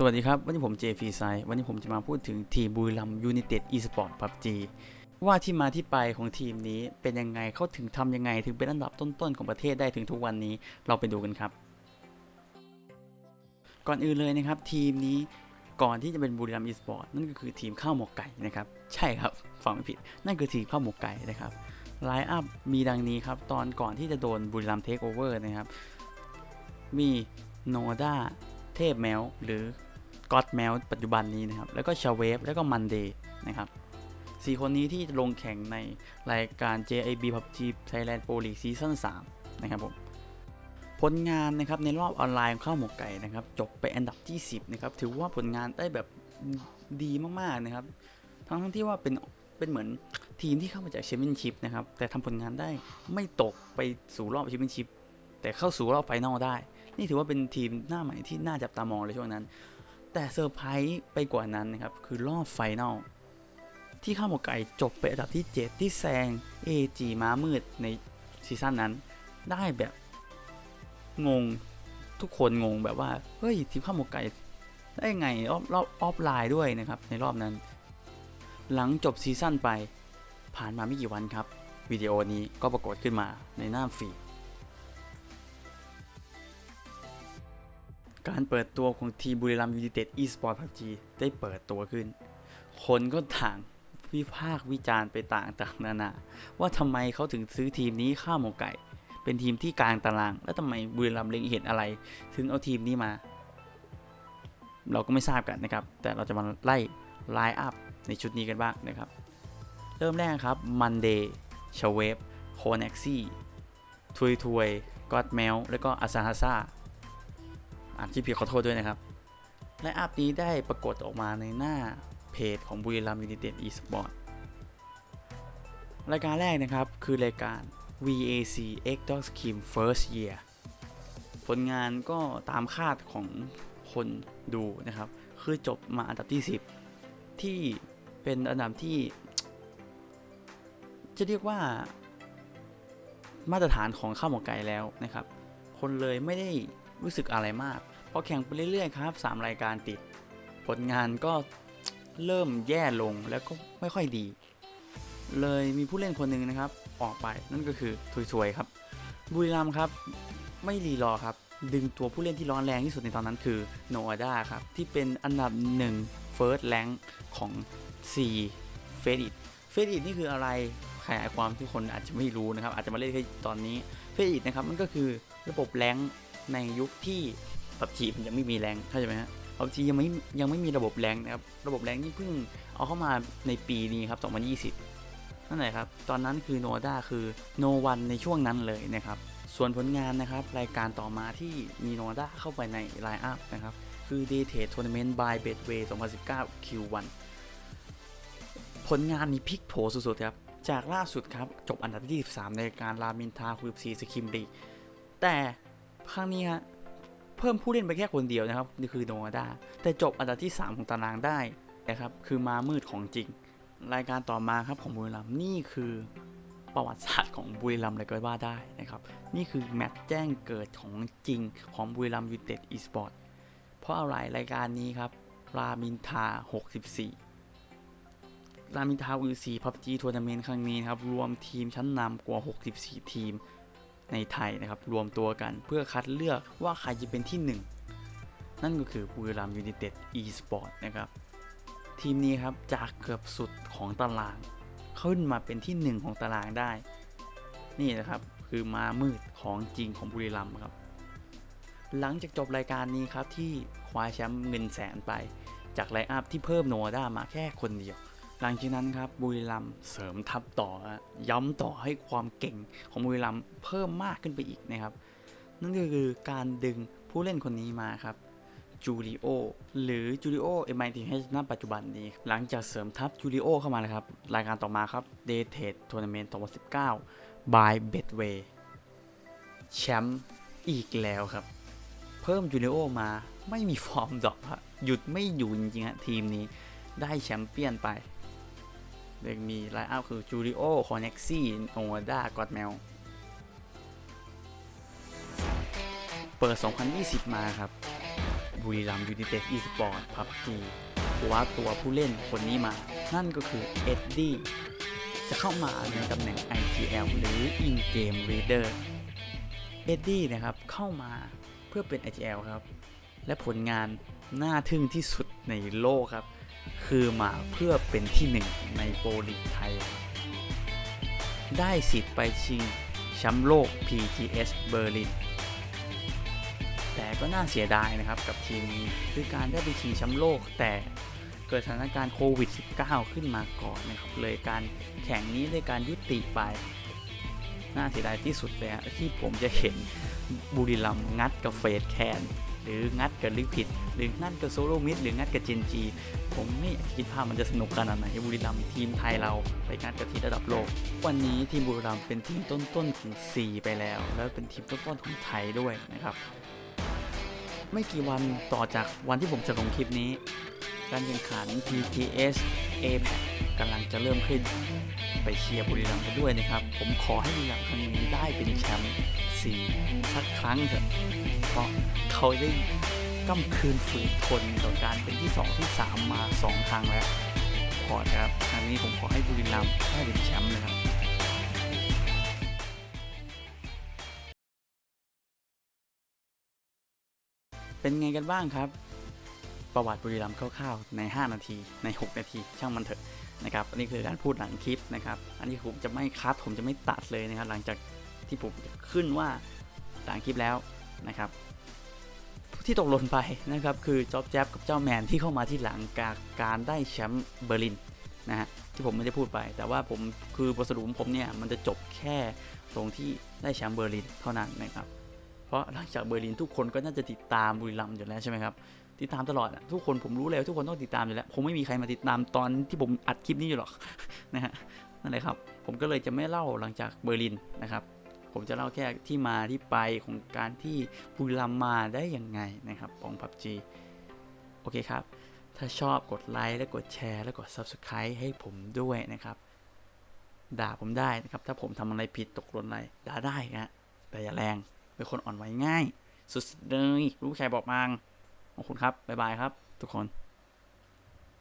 สวัสดีครับ วันนี้ผมเจฟีไซวันนี้ผมจะมาพูดถึงทีมบุรีรัมยู n นเต็ดอีสปอร์ตพับจีว่าที่มาที่ไปของทีมนี้เป็นยังไงเขาถึงทำยังไงถึงเป็นอันดับต้นๆของประเทศได้ถึงทุกวันนี้เราไปดูกันครับ ก่อนอื่นเลยนะครับทีมนี้ก่อนที่จะเป็นบุรีรัมย์อีสปอร์ตนั่นก็คือทีมข้าวหมกไก่นะครับ ใช่ครับฟังไม่ผิด นั่นคือทีมข้าวหมกไก่นะครับไลน์อัพมีดังนี้ครับ ตอนก่อนที่จะโดนบุรีรัมย์เทคโอเวอร์นะครับ มีโนดาเทพแมวหรือ ก็อดแมวปัจจุบันนี้นะครับ แล้วก็ชาเวฟแล้วก็มันเดย์นะครับสี่คนนี้ที่ลงแข่งในรายการ JIB PUBG Thailand Pro League Season 3นะครับผมผลงานนะครับในรอบออนไลน์เข้าวหมกไก่นะครับ จบไปอันดับที่ 10นะครับถือว่าผลงานได้แบบดีมากๆนะครับ ทั้งทั้งที่ว่าเป็นเป็นเหมือนทีมที่เข้ามาจากแชมเปี้ยนชิพนะครับ แต่ทำผลงานได้ไม่ตกไปสู่รอบแชมเปี้ยนชิพแต่เข้าสู่รอบไฟนอลได้ นี่ถือว่าเป็นทีมหน้าใหม่ที่น่าจับตามองเลยช่วงนั้น แต่เซอร์ไพรส์ไปกว่านั้นนะครับ คือรอบไฟนอลที่ข้าวหมกไก่จบไปอันดับที่ 7 ที่แซง AG ม้ามืดในซีซั่นนั้น ได้แบบงงทุกคนงงแบบว่า เฮ้ย ทีมข้าวหมกไก่ได้ไงรอบรอบออฟไลน์ด้วยนะครับ ในรอบนั้น หลังจบซีซั่นไป ผ่านมาไม่กี่วันครับ วิดีโอนี้ก็ปรากฏขึ้นมาในหน้าฟีด การเปิดตัวของทีมบุรีรัมยูไนเต็ดอีสปอร์ตพับจีได้เปิดตัวขึ้น คนก็ต่างวิพากษ์วิจารณ์ไปต่างๆนานาว่าทำไมเขาถึงซื้อทีมนี้ข้าวหมกไก่ เป็นทีมที่กลางตาราง แล้วทำไมบุรีรัมย์เล็งเห็นอะไร ถึงเอาทีมนี้มา เราก็ไม่ทราบกันนะครับ แต่เราจะมาไล่ไลน์อัพในชุดนี้กันบ้างนะครับ เริ่มแรกครับมันเดย์ชเวฟโคเน็กซี่ทุยทุยกอดแมวแล้วก็อาซาฮาซา อ่านที่ผิดขอโทษด้วยนะครับ และอัพนี้ได้ปรากฏออกมาในหน้าเพจของบุรีรัมย์ยูไนเต็ดอีสปอร์ตรายการแรกนะครับคือรายการ VAC X Dog Scheme First Year ผลงานก็ตามคาดของคนดูนะครับ คือจบมาอันดับที่ 10 ที่เป็นอันดับที่ จะเรียกว่ามาตรฐานของข้าวหมกไก่แล้วนะครับ คนเลยไม่ได้ รู้สึกอะไรมาก พอแข่งไปเรื่อยๆครับ 3 รายการติด ผลงานก็เริ่มแย่ลงแล้วก็ไม่ค่อยดี เลยมีผู้เล่นคนหนึ่งนะครับ ออกไปนั่นก็คือถวยๆครับ บุรีรัมครับไม่รีรอครับ ดึงตัวผู้เล่นที่ร้อนแรงที่สุดในตอนนั้นคือโนอาดาครับ ที่เป็นอันดับ1 First Rank ของ C f a d i t f a d i t นี่คืออะไรขยายความทุกคนอาจจะไม่รู้นะครับ อาจจะมาเล่นแค่ตอนนี้ f a d i t นะครับ มันก็คือระบบแรง ในยุคที่ปับจีมันยังไม่มีแรงเข้าใจไหมฮะปับจียังไม่ยังไม่มีระบบแรงนะครับ ระบบแรงนี่เพิ่งเอาเข้ามาในปีนี้ครับ 2020 นั่นแหละครับ ตอนนั้นคือโนด้าคือโนวันในช่วงนั้นเลยนะครับ ส่วนผลงานนะครับ รายการต่อมาที่มีโนด้าเข้าไปในไลน์อัพนะครับ คือ d a t e Tournament by Betway 2019 Q1 ผลงานนี้พลิกโผสุดๆครับ จากล่าสุดครับ จบอันดับที่13ในการรามินทาคุยซีสคิมลีแต่ ครั้งนี้ฮะเพิ่มผู้เล่นไปแค่คนเดียวนะครับนี่คือโนอาดาแต่จบอันดับที่ 3 ของตารางได้นะครับคือมามืดของจริง รายการต่อมาครับของบุรีรัมย์นี่คือประวัติศาสตร์ของบุรีรัมย์เลยก็ว่าได้นะครับนี่คือแมตช์แจ้งเกิดของจริงของบุรีรัมย์ยูเต็ดอีสปอร์ตเพราะอะไรรายการนี้ครับรามินทา 64รามินทาอุซีพับจีทัวร์นาเมนต์ครั้งนี้ครับรวมทีมชั้นนำกว่า 64 ทีม ในไทยนะครับรวมตัวกันเพื่อคัดเลือกว่าใครจะเป็นที่ 1 นั่นก็คือบุรีรัมยูไนเต็ดอีสปอร์ตนะครับทีมนี้ครับจากเกือบสุดของตาราง ขึ้นมาเป็นที่ 1 ของตารางได้ นี่นะครับคือมามืดของจริงของบุรีรัมย์ครับ หลังจากจบรายการนี้ครับที่คว้าแชมป์เงินแสนไป จากไลอัพที่เพิ่มโนวาด้ามาแค่คนเดียว หลังจากนั้นครับบุรีรัมเสริมทัพต่อย้ำต่อให้ความเก่งของบุรีรัมเพิ่มมากขึ้นไปอีกนะครับ นั่นก็คือการดึงผู้เล่นคนนี้มาครับจูริโอหรือจูริโอเอ็มไอทีเณปัจจุบันนี้ หลังจากเสริมทัพจูริโอเข้ามาแล้วครับ รายการต่อมาครับ d a t e Tournament 2019 by Betway แชมป์อีกแล้วครับ เพิ่มจูริโอมาไม่มีฟอร์มดรอกฮะหยุดไม่อยู่จริงๆฮะทีมนี้ได้แชมป์เปี้ยนไป ยังมีไลน์อัพคือจูริโอคอนเน็กซี่โนาด้ากอดแมว เปิด 2020 มาครับ บุรีรัมย์ยูไนเต็ดอีสปอร์ตพับจีคว้าตัวผู้เล่นคนนี้มา นั่นก็คือเอ็ดดี้จะเข้ามาในตำแหน่ง IGL หรือ In Game Reader เอ็ดดี้นะครับเข้ามาเพื่อเป็น IGL ครับ และผลงานน่าทึ่งที่สุดในโลกครับ คือมาเพื่อเป็นที่หนึ่งในโปรลีกไทย ได้สิทธิ์ไปชิงแชมป์โลก PTS เบอร์ลิน แต่ก็น่าเสียดายนะครับกับทีมนี้คือการได้ไปชิงแชมป์โลกแต่เกิดสถานการณ์โควิด -19 ขึ้นมาก่อนนะครับ เลยการแข่งนี้เลยการยุติไป น่าเสียดายที่สุดเลยที่ผมจะเห็นบุรีรัมย์งัดกับเฟสแคน หรืองัดกับลิควิด หรืองัดกับโซโลมิดหรืองัดกับเจนจีผมไม่คิดภาพมันจะสนุกขนาดไหนบุรีรัมย์ทีมไทยเราไปงัดกับทีมระดับโลก วันนี้ทีมบุรีรัมย์เป็นทีมต้นๆของ4ไปแล้ว แล้วเป็นทีมต้นๆของไทยด้วยนะครับไม่กี่วันต่อจากวันที่ผมจะลงคลิปนี้ การแข่งขัน PTS APEC กำลังจะเริ่มขึ้น ไปเชียร์บุรีรัมย์กันด้วยนะครับ ผมขอให้บุรีรัมย์ครั้งนี้ได้เป็นแชมป์สี่สักครั้งเถอะ เพราะเขาได้ก้ำคืนฝืนทนต่อการเป็นที่ 2 ที่ 3 มา 2 ครั้งแล้ว ขอครับครั้งนี้ผมขอให้บุรีรัมย์ได้เป็นแชมป์นะครับเป็นไงกันบ้างครับ ประวัติบุรีรัมย์คร่าวๆใน 5 นาทีใน 6 นาที ช่างมันเถอะ นะครับอันนี้คือการพูดหลังคลิปนะครับ อันนี้ผมจะไม่คัดผมจะไม่ตัดเลยนะครับ หลังจากที่ผมขึ้นว่าหลังคลิปแล้วนะครับที่ตกหล่นไปนะครับคือจ๊อบแจ๊บกับเจ้าแมนที่เข้ามาที่หลังการการได้แชมป์เบอร์ลินนะฮะที่ผมไม่ได้พูดไป แต่ว่าผมคือบทสรุปผมเนี่ยมันจะจบแค่ตรงที่ได้แชมป์เบอร์ลินเท่านั้นนะครับเพราะหลังจากเบอร์ลินทุกคนก็น่าจะติดตามบุรีรัมย์อยู่แล้วใช่ไหมครับ ติดตามตลอดอะทุกคนผมรู้เลยว่าทุกคนต้องติดตามอยู่แล้วคงไม่มีใครมาติดตามตอนที่ผมอัดคลิปนี้อยู่หรอกนะฮะนั่นแหละครับ ผมก็เลยจะไม่เล่าหลังจากเบอร์ลินนะครับ ผมจะเล่าแค่ที่มาที่ไปของการที่บุรีรัมมาได้ยังไงนะครับของ PUBG โอเคครับ ถ้าชอบกดไลค์และกดแชร์และกด Subscribe ให้ผมด้วยนะครับ ด่าผมได้นะครับ ถ้าผมทำอะไรผิดตกหล่นอะไรด่าได้นะแต่อย่าแรงเป็นคนอ่อนไหวง่าย สุดเลยรู้ใครบอกมาง ขอบคุณครับ บ๊ายบายครับ ทุกคน